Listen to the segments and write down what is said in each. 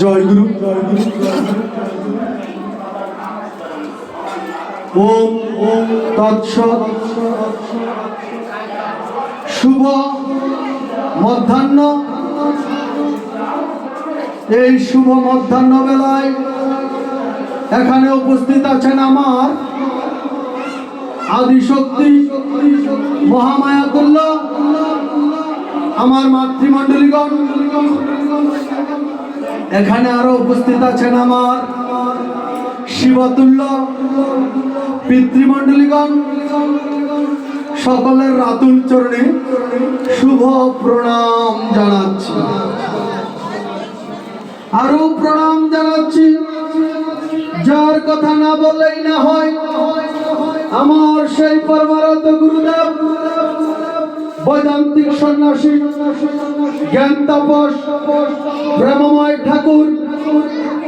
জয় গুরু ওম ওম শুভ মধ্যাহ্ন। এই শুভ মধ্যাহ্ন বেলায় এখানে উপস্থিত আছেন আমার আদিশক্তি মহামায়াতুল্লাহ, আমার মাতৃমণ্ডলীগণ। এখানে আরও উপস্থিত আছেন আমার শিবতুল্য পিতৃমণ্ডলীগণ, সকলের রাতুল চরণে শুভ প্রণাম জানাচ্ছি। আরও প্রণাম জানাচ্ছি। যার কথা না বললেই না হয়, আমার সেই পরমারত গুরুদেব বৈদান্তিক সন্ন্যাসী, জ্ঞান তাপস ব্রহ্মময় ঠাকুর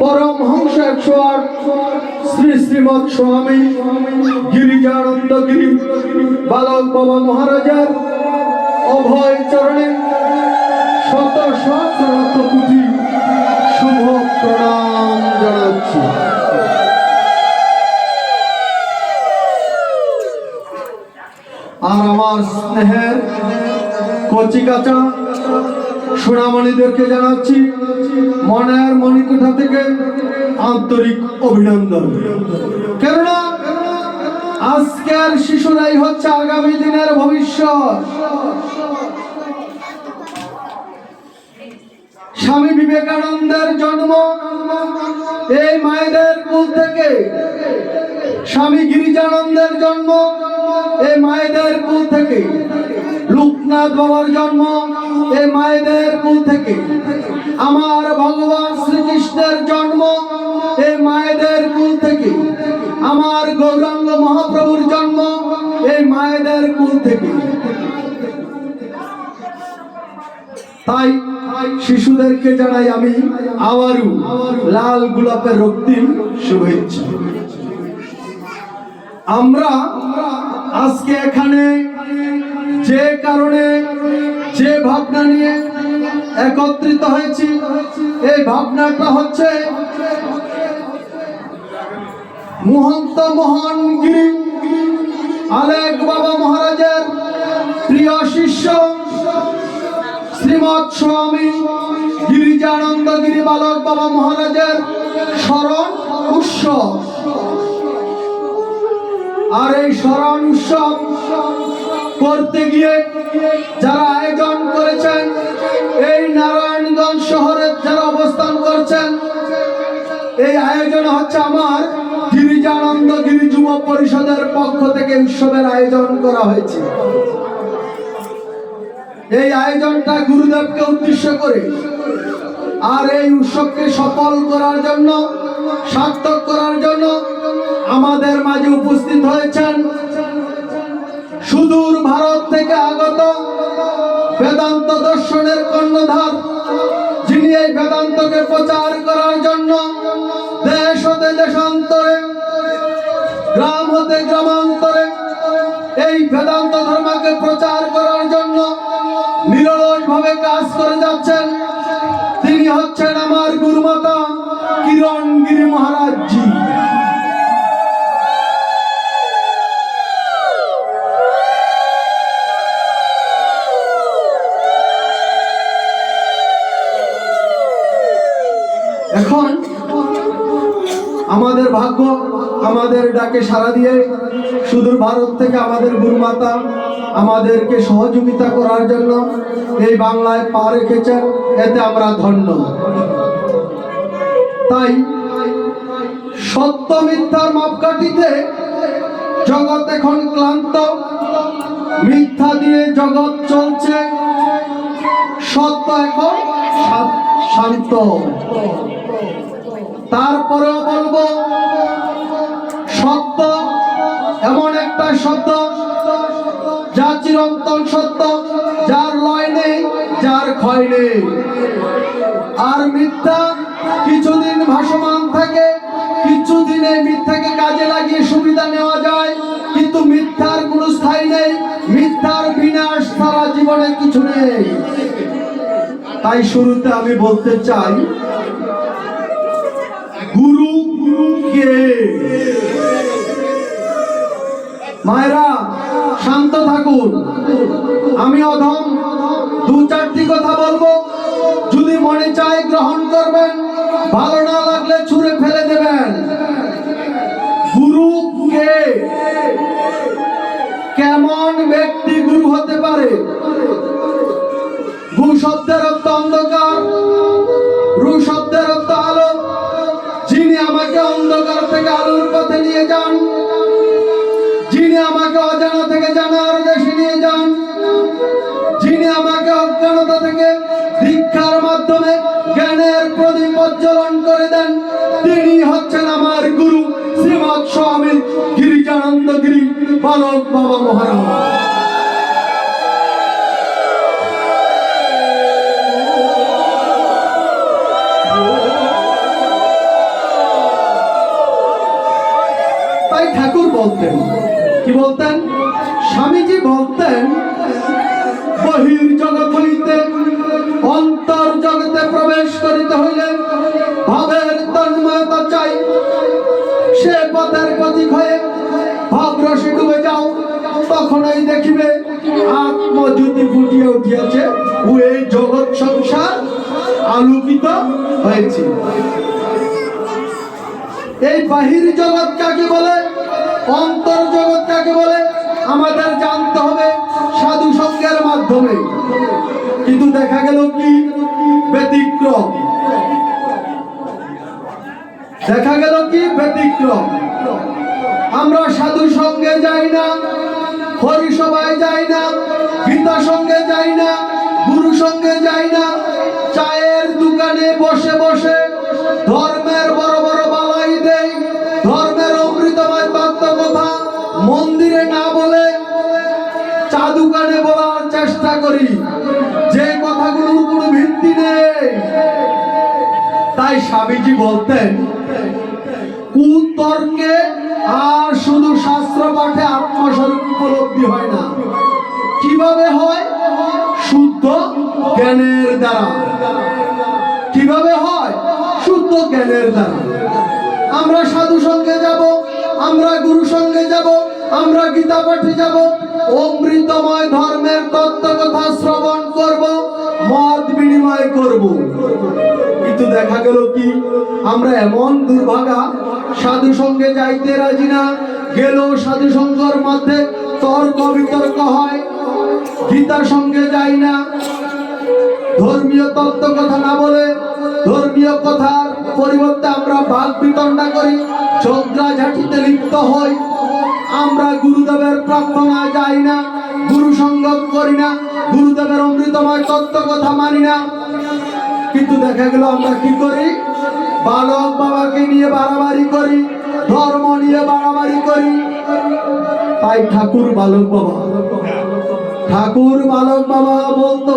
পরমহংস একশো আট শ্রী শ্রীমৎ স্বামী গিরিজানন্দ গিরি, বালক বাবা মহারাজার অভয় চরণে শত সহস্র কোটি শুভ প্রণাম জানাচ্ছি। আর আমার স্নেহের কচি কাঁচা সোনামণিদেরকে জানাচ্ছি মনের মণিকুঠা থেকে আন্তরিক অভিনন্দন। কেননা আজকের শিশুরাই হচ্ছে আগামী দিনের ভবিষ্যৎ। স্বামী বিবেকানন্দের জন্ম এই মায়েদের কুল থেকে। স্বামী গিরিজানন্দের জন্ম এই মায়েদের কুল থেকে। লোকনাথ বাবার জন্ম এই মায়েদের কুল থেকে। আমার ভগবান শ্রীকৃষ্ণের জন্ম এই মায়েদের কুল থেকে। আমার গৌরাঙ্গ মহাপ্রভুর জন্ম এই মায়েদের কুল থেকে। তাই শিশুদেরকে জানাই আমি আবারও লাল গোলাপের রক্তিম শুভেচ্ছা। আমরা আজকে এখানে যে কারণে, যে ভাবনা নিয়ে একত্রিত হয়েছি, এই ভাবনাটা হচ্ছে মহন্ত মোহন গিরি আলেক বাবা মহারাজের প্রিয় শিষ্য শ্রীমৎ স্বামী গিরিজানন্দ গিরি বালক বাবা মহারাজের স্মরণ উৎসব আর এই স্মরণ উৎসব করতে গিয়ে যারা আয়োজন করেছেন, এই নারায়ণগঞ্জ শহরে যারা অবস্থান করছেন, এই আয়োজন হচ্ছে আমার গিরিজানন্দ গিরি যুব পরিষদের পক্ষ থেকে উৎসবের আয়োজন করা হয়েছে। এই আয়োজনটা গুরুদেবকে উদ্দেশ্য করে আর এই উৎসবকে সফল করার জন্য, সার্থক করার জন্য আমাদের মাঝে উপস্থিত হয়েছেন। সুদূর ভারত থেকে আগত বেদান্ত দর্শনের কর্ণধার, যিনি এই বেদান্তকে প্রচার করার জন্য দেশ হতে দেশান্তরে, গ্রাম হতে গ্রামান্তরে এই বেদান্ত ধর্মকে প্রচার করার জন্য নিরলস ভাবে কাজ করে যাচ্ছেন। তিনি হচ্ছেন এখন আমাদের ভাগ্য আমাদের ডাকে সাড়া দিয়ে সুদূর ভারত থেকে আমাদের গুরুমাতা আমাদেরকে সহযোগিতা করার জন্য এই বাংলায় পা রেখেছেন, এতে আমরা ধন্য। তাই সত্য মিথ্যার মাপকাঠিতে জগৎ এখন ক্লান্ত, মিথ্যা দিয়ে জগৎ চলছে, সত্য এখন শান্ত। তারপরেও বলব, সত্য, এমন একটা সত্য যা চিরন্তন সত্য, যার লয় নেই, যার ক্ষয় নেই। আর মিথ্যা কিছুদিন ভাসমান থাকে, কিছুদিন মিথ্যাকে কাজে লাগিয়ে সুবিধা নেওয়া যায়, কিন্তু মিথ্যার কোনো স্থায়ী নেই, মিথ্যার বিনাশ সারা জীবনে কিছু নেই। তাই শুরুতে আমি বলতে চাই মায়েরা, শান্ত থাকুন। আমি অধম। দু চারটি কথা বলব। যদি মনে চায় গ্রহণ করবেন, ভালো না লাগলে ছুঁড়ে ফেলে দেবেন। গুরু কে? কেমন ব্যক্তি গুরু হতে পারে? ভূ শব্দের অন্ধকার। যান। যিনি আমাকে অজানা থেকে জানার দেশে নিয়ে যান। যিনি আমাকে অজ্ঞানতা থেকে শিক্ষার মাধ্যমে জ্ঞানের প্রদীপ প্রজ্বলন করে দেন, তিনি হচ্ছেন আমার গুরু শ্রীমৎ স্বামী গিরিজানন্দ গিরি বালক বাবা মহারাজ। বলতেন? কি বলতেন? স্বামীজি বলতেন, বহির জগৎ হইতে অন্তর জগতে প্রবেশ করিতে হইলে ভাবের তন্ময়তা চাই। সে পথের প্রতীক হয়ে ভাবরসে ডুবে যাও, তখনই দেখিবে আত্মজ্যোতি ফুটিয়ে উঠিয়াছে। ও এই জগৎ সংসার আলোকিত হয়েছে। এই বাহির জগৎ কাকে বলে? অন্তর জগৎ কাকে বলে? আমাদের জানতে হবে সাধু সঙ্গের মাধ্যমে। কিন্তু দেখা গেল কি? ব্যতিক্রম। দেখা গেল কি? ব্যতিক্রম। আমরা সাধু সঙ্গে যাই না, হরি সবাই যাই না গীতা সঙ্গে যাই না, গুরু সঙ্গে যাই না, চায়ের দোকানে বসে বসে ধর্মের তাই স্বামীজি বলতেন কুতর্কে আর শুধু শাস্ত্র পাঠে আত্মস্বরূপ উপলব্ধি হয় না? কীভাবে হয়? শুদ্ধ জ্ঞানের দ্বারা। কীভাবে হয়? শুদ্ধ জ্ঞানের দ্বারা। আমরা সাধু সঙ্গে যাব, আমরা গুরু সঙ্গে যাব, আমরা গীতা পাঠে যাব, অমৃতময় ধর্মের তত্ত্ব কথা শ্রবণ করব, মত বিনিময় করব। কিন্তু দেখা গেল কি? আমরা এমন দুর্ভাগা সাধু সঙ্গে যাইতে রাজি না। গেলেও সাধু সঙ্গর মধ্যে তর্ক বিতর্ক হয়, গীতার সঙ্গে যাই না। ধর্মীয় তত্ত্ব কথা না বলে, ধর্মীয় কথার পরিবর্তে আমরা বাদ বিতণ্ডা করি ঝগড়া ঝাঁটিতে লিপ্ত হই। আমরা গুরুদেবের প্রার্থনা যাই না গুরু সঙ্গম করি না, গুরুদেবের অমৃতময় তত্ত্ব কথা মানি না। কিন্তু দেখা গেল আমরা কি করি? বালক বাবাকে নিয়ে বাড়াবাড়ি করি, ধর্ম নিয়ে বাড়াবাড়ি করি। তাই ঠাকুর বালক বাবা। ঠাকুর বালক বাবা বলতো,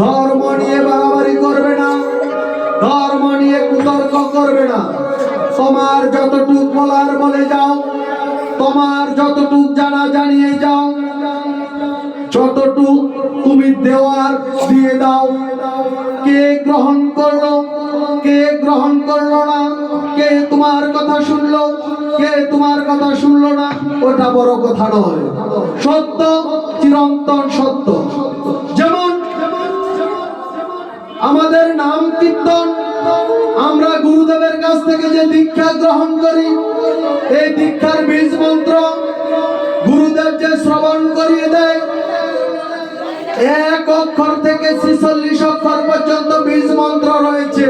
ধর্ম নিয়ে বাড়াবাড়ি করবে না, ধর্ম নিয়ে কুতর্ক করবে না। তোমার যতটুক বলার বলে যাও, তোমার যতটুক জানা জানিয়ে যাও, যতটুক তুমি দেওয়ার দিয়ে দাও। কে গ্রহণ করল? কে গ্রহণ করল না? কে তোমার কথা শুনলো? কে তোমার কথা শুনলো না? ওটা বড় কথা নয়। সত্য, চিরন্তন সত্য। যেমন আমাদের নাম কীর্তন, আমরা গুরুদেবের কাছ থেকে যে দীক্ষা গ্রহণ করি, এই দীক্ষার বীজ মন্ত্র গুরুদেব যে শ্রবণ করিয়ে দেয় এক অক্ষর থেকে ছিচল্লিশ অক্ষর পর্যন্ত বীজ মন্ত্র রয়েছে।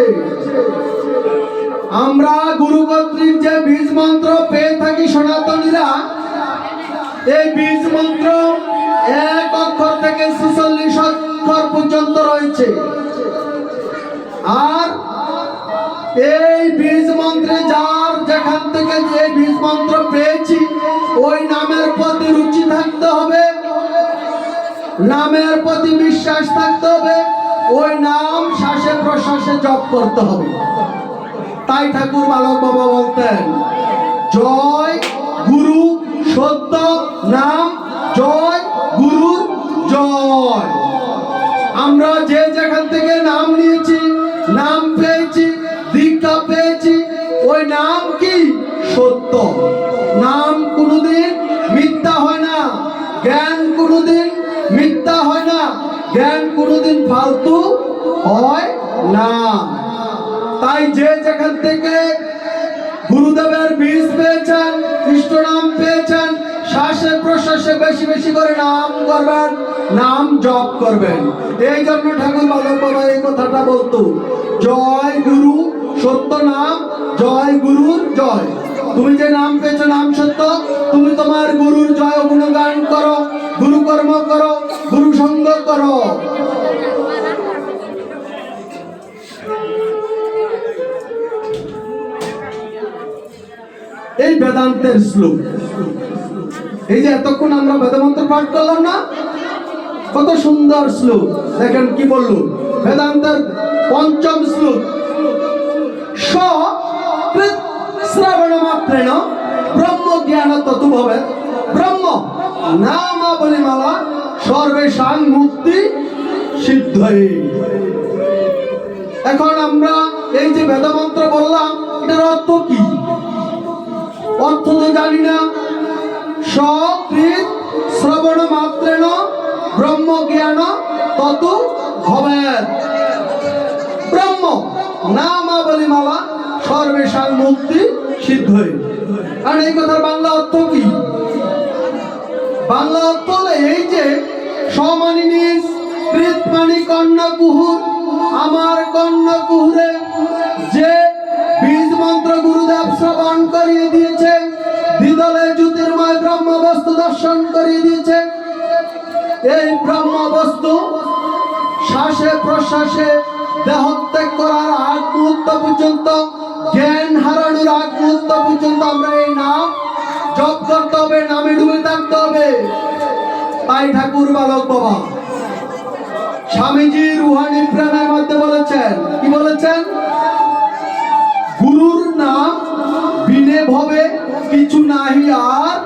আমরা গুরু কর্তৃক যে বীজ মন্ত্র পেয়ে থাকি সনাতনীরা, এই বীজ মন্ত্র এক অক্ষর থেকে ছিচল্লিশ অক্ষর পর্যন্ত রয়েছে। আর এই বীজ মন্ত্রে যার যেখান থেকে যে বীজ মন্ত্র পেয়েছি, ওই নামের প্রতি রুচি থাকতে হবে। নামের প্রতি বিশ্বাস থাকতে হবে। ওই নাম শ্বাসে প্রশ্বাসে জপ করতে হবে। তাই ঠাকুর বালক বাবা বলতেন, জয় গুরু সত্য নাম, জয় গুরু জয়। আমরা যে যেখান থেকে নাম নিয়েছি, নাম পেয়েছি, দীক্ষা পেয়েছি, ওই নাম কি? সত্য। হয় না। তাই যে যেখান থেকে গুরুদেবের বীজ পেয়েছেন কৃষ্ণ নাম পেয়েছেন শ্বাসে প্রশ্বাসে বেশি বেশি করে নাম করবেন, নাম জপ করবেন। এই জন্য ঠাকুর বালক বাবা এই কথাটা বলতো, জয় গুরু, সত্য নাম, জয় গুরুর জয়। তুমি যে নাম পেয়েছ নাম সত্য, তুমি তোমার গুরুর জয় গুণগান করো গুরু কর্ম করো গুরু সঙ্গ করো। এই বেদান্তের শ্লোক। এই যে এতক্ষণ আমরা বেদমন্ত্র পাঠ করলাম না? কত সুন্দর শ্লোক। দেখেন কি বলল? বেদান্তের পঞ্চম শ্লোক। স শ্রবণ ব্রহ্ম জ্ঞান ততুভবে ব্রহ্ম নামাবলী মালা সর্বেশাং মুক্তি সিদ্ধই। এখন আমরা এই যে বেদমন্ত্র বললাম, এটার অর্থ কি? অর্থ তো জানি না। শ্রবণ মাত্রেণ ব্রহ্ম জ্ঞান তত হবে ব্রহ্ম নামাবলী মালা সর্বেশাং মুক্তি সিদ্ধ কারণ এই কথার বাংলা অর্থ কি? বাংলা অর্থ হলো এই যে সমানিনী কৃতমানি কন্যা কুহুর আমার কন্যা কুহুরে যে শ্রবণ করিয়ে দিয়েছে। দ্বিদলে জ্যোতির্ময় ব্রহ্ম বস্তু দর্শন করিয়ে দিয়েছে। এই ব্রহ্ম বস্তু শ্বাসে প্রশ্বাসে দেহত্যাগ করার আগ মুহূর্ত পর্যন্ত, জ্ঞান হারানোর আগ মুহূর্ত পর্যন্ত আমরা এই নাম জপ করতে হবে, নামে ডুবে থাকতে হবে। তাই ঠাকুর বালক বাবা, স্বামীজি রুহানি প্রেমের মধ্যে বলেছেন, কি বলেছেন? গুরুর নাম ভবে কিছু নাহি আর।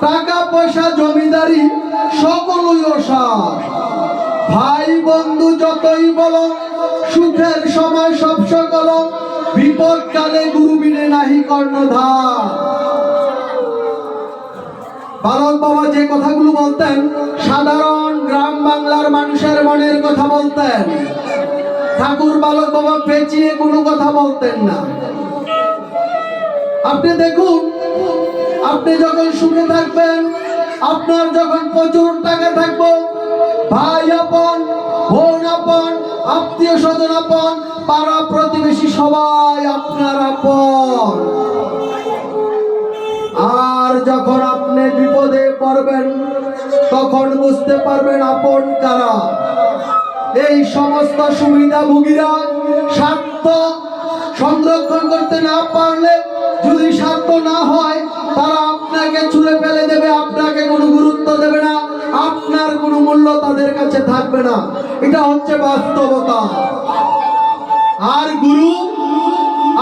টাকা পয়সা, জমিদারি, সকলই অসার। ভাই বন্ধু যতই বলো, সুখের সময় সব সকল। বিপদ গুরু বিনে নাহি কর্ণধার। বালক বাবা যে কথাগুলো বলতেন, সাধারণ গ্রাম বাংলার মানুষের মনের কথা বলতেন। ঠাকুর বালক বাবা পেঁচিয়ে কোনো কথা বলতেন না। আপনি দেখুন, আপনি যখন সুখে থাকবেন, আপনার যখন প্রচুর টাকা থাকব, ভাই আপন, বোন আপন, আত্মীয় স্বজন আপন, পাড়া প্রতিবেশী সবাই আপনার আপন। আর যখন আপনি বিপদে পড়বেন, তখন বুঝতে পারবেন আপন কারা। এই সমস্ত সুবিধাভোগীরা স্বার্থ সংরক্ষণ করতে না পারলে যদি স্বার্থ না হয়, তারা আপনাকে ছুঁড়ে ফেলে দেবে, আপনাকে কোনো গুরুত্ব দেবে না, আপনার কোনো মূল্য তাদের কাছে থাকবে না। এটা হচ্ছে বাস্তবতা। আর গুরু,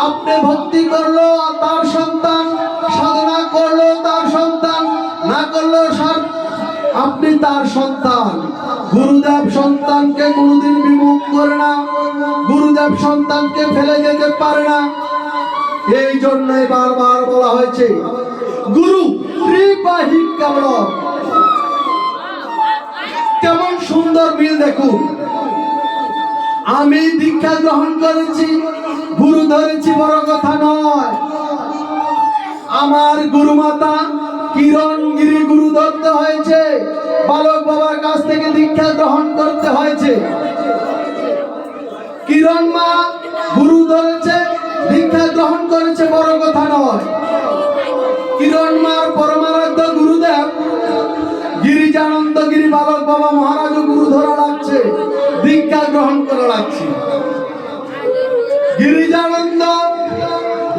আপনি ভক্তি করল, তার সন্তান সাধনা করল, তার সন্তান না করল আপনি তার সন্তান। গুরুদেব সন্তানকে কোনোদিন বিমুখ করে না। গুরুদেব সন্তানকে ফেলে যেতে পারে না। এই জন্যই বারবার বলা হয়েছে, গুরু কৃপাহি কেমন। কেমন সুন্দর মিল দেখুন। আমি দীক্ষা গ্রহণ করেছি, গুরু ধরেছি বড় কথা নয়। আমার গুরুমাতা কিরণগিরি গুরু ধরতে হয়েছে, বালক বাবার কাছ থেকে দীক্ষা গ্রহণ করতে হয়েছে। কিরণ মা গুরু ধরেছে দীক্ষা গ্রহণ করেছে বড় কথা নয়। কিরণ মার পরমারাধ্য গুরুদেব, গিরিজানন্দ গিরি বালক বাবা মহারাজ গুরু ধরা লাগছে দীক্ষা গ্রহণ করা লাগছে। গিরিজানন্দ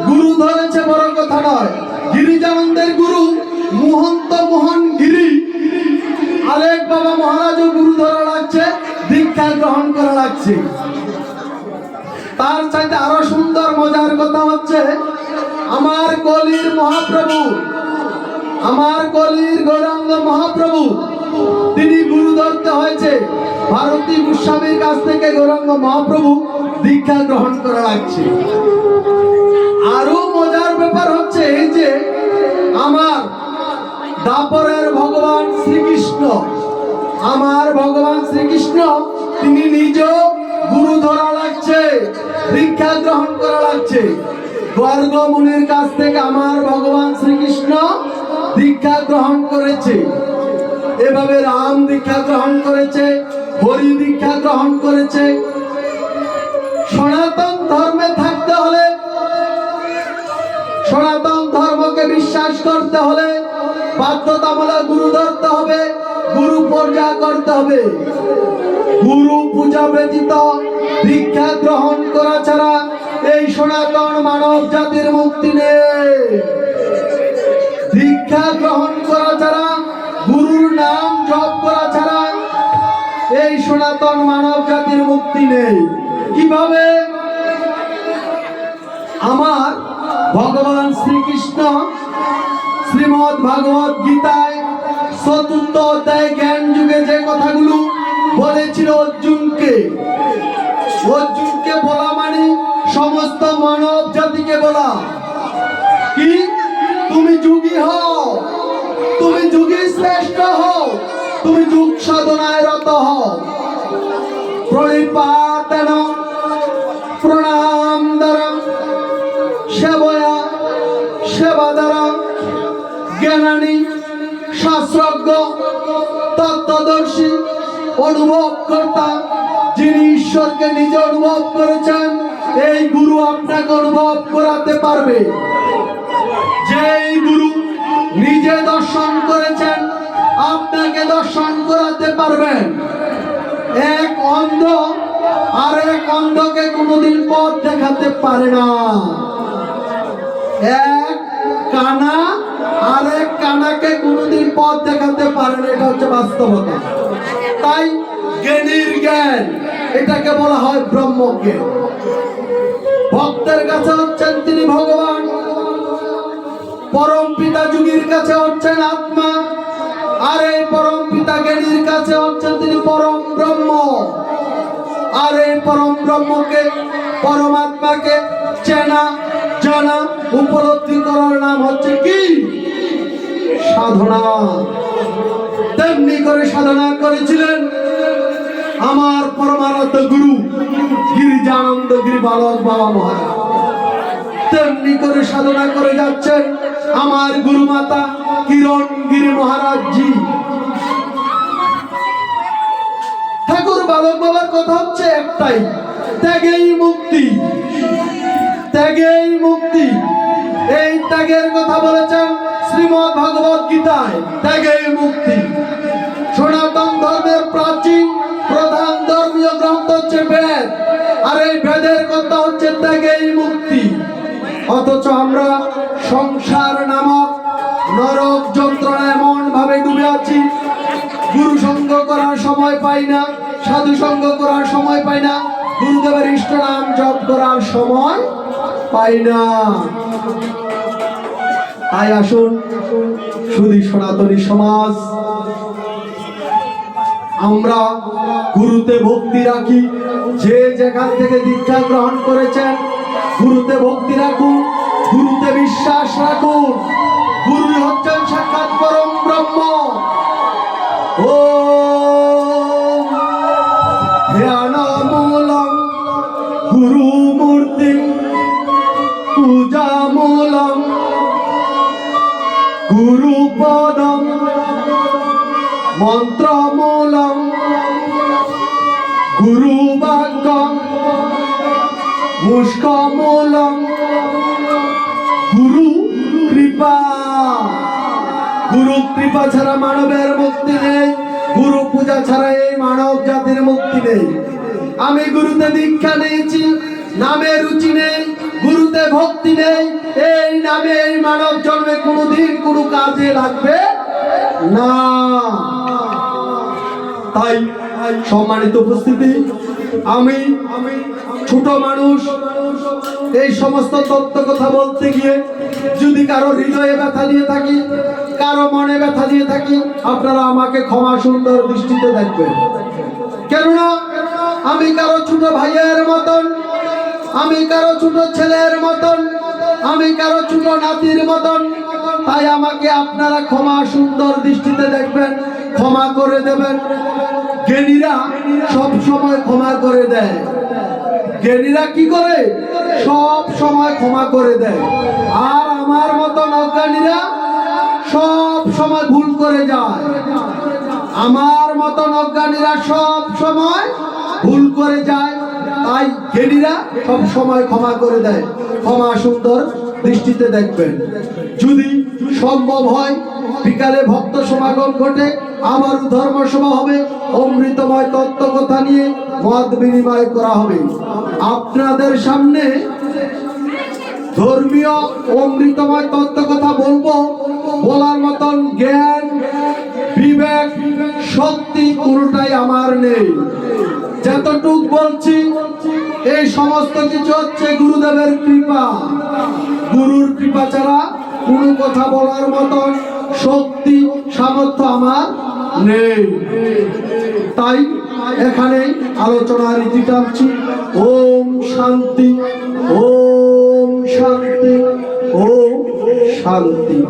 গুরু ধরেছে বড় কথা নয়। গিরিজানন্দের গুরু মোহন্ত মোহন গিরি। আলেক বাবা মহারাজ গুরু ধরা লাগছে দীক্ষা গ্রহণ করা লাগছে। তার চাইতে আরও সুন্দর, মজার কথা হচ্ছে, আমার কলির মহাপ্রভু, আমার কলির গৌরাঙ্গ মহাপ্রভু, তিনি গুরু ধরতে হয়েছে। ভারতী গোস্বামীর কাছ থেকে গৌরাঙ্গ মহাপ্রভু দীক্ষা গ্রহণ করা লাগছে। আরও মজার ব্যাপার হচ্ছে এই যে, আমার দাপরের ভগবান শ্রীকৃষ্ণ, আমার ভগবান শ্রীকৃষ্ণ, তিনি নিজ গুরু ধরা লাগছে দীক্ষা গ্রহণ করা লাগছে। গর্গ মুনির কাছ থেকে আমার ভগবান শ্রীকৃষ্ণ দীক্ষা গ্রহণ করেছে। এভাবে রাম দীক্ষা গ্রহণ করেছে, হরি দীক্ষা গ্রহণ করেছে। সনাতন ধর্মে থাকতে হলে, সনাতন ধর্মকে বিশ্বাস করতে হলে বাধ্যতামূলক গুরু ধরতে হবে, গুরু পূজা করতে হবে। গুরু পূজা ব্যতীত দীক্ষা গ্রহণ করা ছাড়া এই সনাতন মানব জাতির মুক্তি নেই। দীক্ষা গ্রহণ করা ছাড়া, গুরুর নাম জপ করা ছাড়া এই সনাতন মানব জাতির মুক্তি নেই। কীভাবে? আমার ভগবান শ্রীকৃষ্ণ শ্রীমদ ভাগবত গীতায় চতুর্থ অধ্যায় জ্ঞান যুগে যে কথাগুলো মানব জাতিকে বলা কি? তুমি যুগী হও। তুমি যুগী শ্রেষ্ঠ হও। তুমি যুগ সাধনায় রত হও। প্রণিপাতেন প্রণাম দ্বারা, সেবয়া, সেবা দ্বারা, জ্ঞানানী, শাস্ত্রজ্ঞ, তত্ত্বদর্শী অনুভব কর্তা যিনি ঈশ্বরকে নিজে অনুভব করেছেন, এই গুরু আপনাকে অনুভব করাতে পারবে। যেই গুরু নিজে দর্শন করেছেন, আপনাকে দর্শন করাতে পারবেন এক অন্ধ আর এক অন্ধকে কোনোদিন পথ দেখাতে পারে না। এক কানা আর এক কানাকে কোনোদিন পথ দেখাতে পারে না, এটা হচ্ছে বাস্তবতা। তাই জ্ঞানীর জ্ঞান, এটাকে বলা হয় ব্রহ্মজ্ঞান। ভক্তের কাছে হচ্ছেন তিনি ভগবান। পরম পিতা যুগীর কাছে হচ্ছেন আত্মা। আর এই পরম পিতা জ্ঞানীর কাছে হচ্ছেন তিনি পরম ব্রহ্ম। আর এই পরম ব্রহ্মকে, পরমাত্মাকে চেনা, জানা, উপলব্ধি করার নাম হচ্ছে কি? সাধনা। তেমনি করে সাধনা করেছিলেন আমার পরমারাধ্য গুরু গিরিজানন্দ গিরি বালক বাবা মহারাজ। তেমনি করে সাধনা করে যাচ্ছেন আমার গুরু মাতা কিরণ গিরি মহারাজ জি ঠাকুর বালক বাবার কথা হচ্ছে একটাই, ত্যাগেই মুক্তি। ত্যাগেই মুক্তি। এই ত্যাগের কথা বলেছেন শ্রীমদ ভগবত গীতায় ত্যাগেই মুক্তি। সনাতন ধর্মের প্রাচীন প্রধান ধর্মীয় গ্রন্থ হচ্ছে বেদ। আর এই বেদের কথা হচ্ছে ত্যাগেই মুক্তি। অথচ আমরা সংসার নামক নরক যন্ত্রণা এমন ভাবে ডুবে আছি। গুরু সঙ্গ করার সময় পাই না, সাধু সঙ্গ করার সময় পাই না, গুরুদেবের ইষ্ট নাম জপ করার সময় পাই না। তাই আসুন শুধু সনাতনী সমাজ। আমরা গুরুতে ভক্তি রাখি। যে যেখান থেকে দীক্ষা গ্রহণ করেছেন, গুরুতে ভক্তি রাখুন, গুরুতে বিশ্বাস রাখুন। গুরু হচ্ছেন সাক্ষাৎ পরম ব্রহ্ম। ও মুষ্কমূলম গুরু কৃপা। গুরু কৃপা ছাড়া মানবের মুক্তি নেই। গুরু পূজা ছাড়া এই মানব জাতির মুক্তি নেই। আমি গুরুতে দীক্ষা নিয়েছি, নামে রুচি নেই, গুরুতে ভক্তি নেই। এই নামে এই মানব জন্মে কোনোদিন কোনো কাজে লাগবে না। তাই সম্মানিত উপস্থিতি, আমি ছোট মানুষ এই সমস্ত তত্ত্ব কথা বলতে গিয়ে যদি কারও হৃদয়ে ব্যথা দিয়ে থাকি, কারও মনে ব্যথা দিয়ে থাকি, আপনারা আমাকে ক্ষমা সুন্দর দৃষ্টিতে দেখবেন। কেননা, আমি কারও ছোট ভাইয়ের মতন, আমি কারও ছোট ছেলের মতন, আমি কারও ছোট নাতির মতন, তাই আমাকে আপনারা ক্ষমা সুন্দর দৃষ্টিতে দেখবেন, ক্ষমা করে দেবেন। জ্ঞানীরা সব সময় ক্ষমা করে দেয়। জ্ঞানীরা কি করে? সব সময় ক্ষমা করে দেয়। আর আমার মতন অজ্ঞানীরা সব সময় ভুল করে যায়। আমার মতন অজ্ঞানীরা সব সময় ভুল করে যায়। তাই জ্ঞানীরা সব সময় ক্ষমা করে দেয়। ক্ষমা সুন্দর দৃষ্টিতে দেখবেন। যদি সম্ভব হয়, বিকালে ভক্ত সমাগম ঘটে আবার ধর্ম সভা হবে, অমৃতময় তত্ত্ব কথা নিয়ে মত বিনিময় করা হবে। আপনাদের সামনে ধর্মীয় অমৃতময় তত্ত্ব কথা বলব, বলার মতন জ্ঞান, বিবেক, শক্তি কোনটাই আমার নেই। যতটুক বলছি, এই সমস্ত কিছু হচ্ছে গুরুদেবের কৃপা। গুরুর কৃপা ছাড়া কোনো কথা বলার মতন শক্তি, সামর্থ্য আমার নেই। তাই এখানে আলোচনা রীতি টানছি ওম শান্তি ওম শান্তি ওম শান্তি।